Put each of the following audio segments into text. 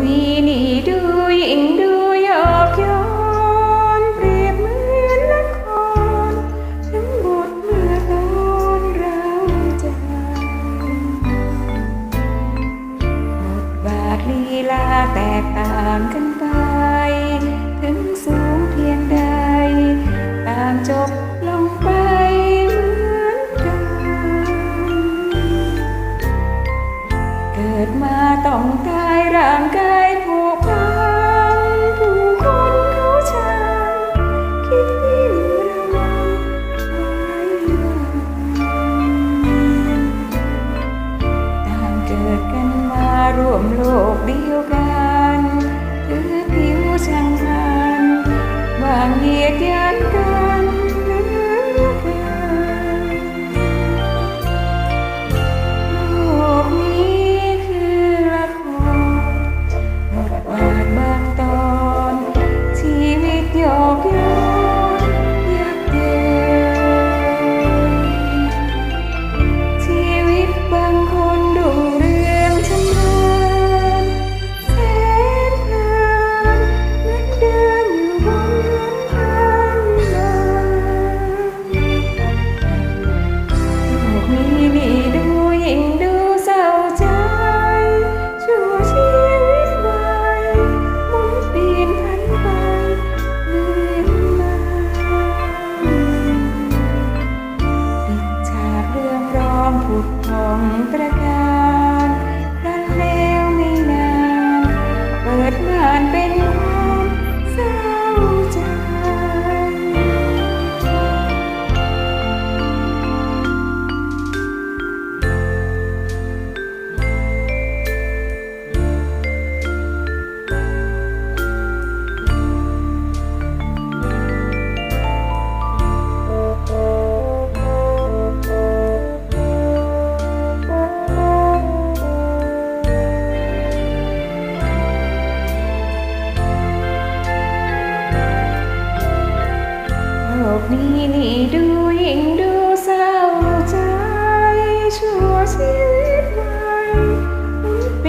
วีนีดูยิ่งดูยอกย้อนเปรียบเหมือนละครทั้งบทเมื่อตอนเราใจบทบาทลีลาแตกต่างกันไป ถึงสูงเพียงใดตางจบ กิดมาต้องตายร่างกายผูกพังผู้คนเขาช่างคิดยิ่งระวังไว้วันต่างเกิดกันมาร่วมโลกเดียวกันถือผิวช่างมันวางเหยียดยันกัน ด กนี้นี่ดูยิ่งดูเศร้าใจชั่วชีวิตใเป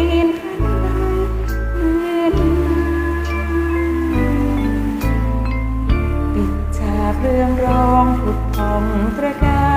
รื่อปิดฉากเรื่องร้องผุดพองประกา